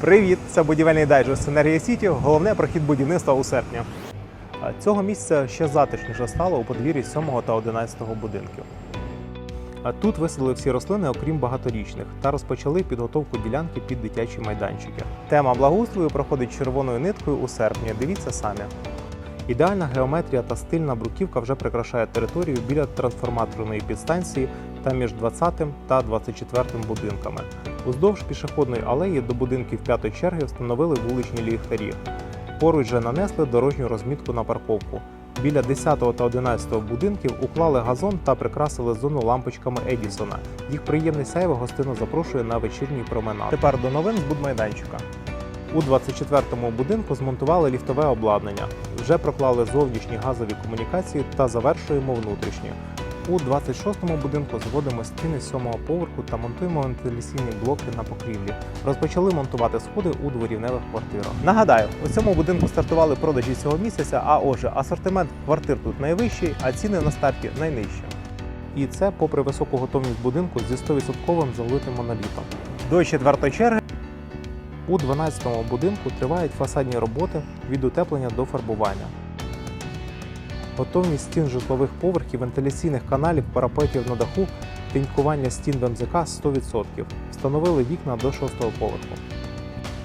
Привіт! Це будівельний дайджест Енергія Сіті. Головне про хід будівництва у серпні. Цього місця ще затишніше стало у подвір'ї 7 та 11 будинків. Тут висадили всі рослини, окрім багаторічних, та розпочали підготовку ділянки під дитячі майданчики. Тема благоустрою проходить червоною ниткою у серпні. Дивіться самі. Ідеальна геометрія та стильна бруківка вже прикрашає територію біля трансформаторної підстанції та між 20 та 24 будинками. Уздовж пішохідної алеї до будинків п'ятої черги встановили вуличні ліхтарі. Поруч же нанесли дорожню розмітку на парковку. Біля 10 та 11 будинків уклали газон та прикрасили зону лампочками Едісона. Їх приємний сяйво гостину запрошує на вечірній променад. Тепер до новин з будмайданчика. У 24-му будинку змонтували ліфтове обладнання. Вже проклали зовнішні газові комунікації та завершуємо внутрішні. У 26-му будинку зводимо стіни 7-го поверху та монтуємо вентиляційні блоки на покрівлі. Розпочали монтувати сходи у дворівневих квартирах. Нагадаю, у цьому будинку стартували продажі цього місяця. А отже, асортимент квартир тут найвищий, а ціни на старті найнижчі. І це попри високу готовність будинку зі 100% залитим монолітом. До четвертої черги у 12-му будинку тривають фасадні роботи від утеплення до фарбування. Готовність стін житлових поверхів, вентиляційних каналів, парапетів на даху, тінькування стін в МЗК 100%. Встановили вікна до 6-го поверху.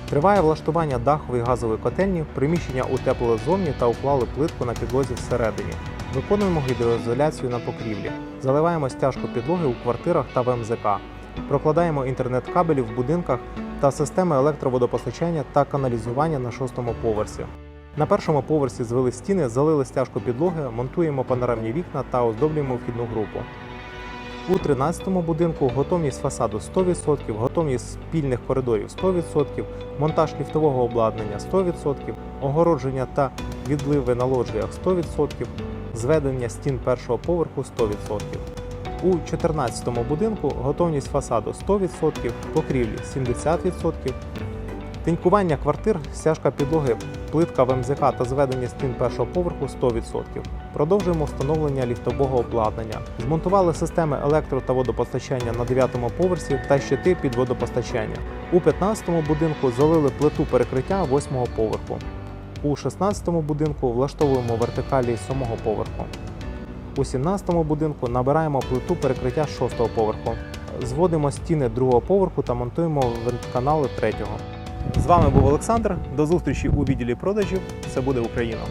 Триває влаштування дахової газової котельні, приміщення утеплили зовні та уклали плитку на підлозі всередині. Виконуємо гідроізоляцію на покрівлі, заливаємо стяжку підлоги у квартирах та в МЗК. Прокладаємо інтернет-кабелі в будинках та системи електроводопостачання та каналізування на шостому поверсі. На першому поверсі звели стіни, залили стяжку підлоги, монтуємо панорамні вікна та оздоблюємо вхідну групу. У 13-му будинку готовність фасаду 100%, готовність спільних коридорів 100%, монтаж ліфтового обладнання 100%, огородження та відливи на лоджіях 100%, зведення стін першого поверху 100%. У 14-му будинку готовність фасаду 100%, покрівлі 70%, тинькування квартир, стяжка підлоги, плитка в МЗК та зведення стін першого поверху 100%. Продовжуємо встановлення ліфтового обладнання. Змонтували системи електро та водопостачання на 9-му поверсі та щити під водопостачання. У 15-му будинку залили плиту перекриття 8-го поверху. У 16-му будинку влаштовуємо вертикалі 7-го поверху. У 17-му будинку набираємо плиту перекриття 6-го поверху. Зводимо стіни другого поверху та монтуємо вентканали третього. З вами був Олександр. До зустрічі у відділі продажів. Це буде Україна.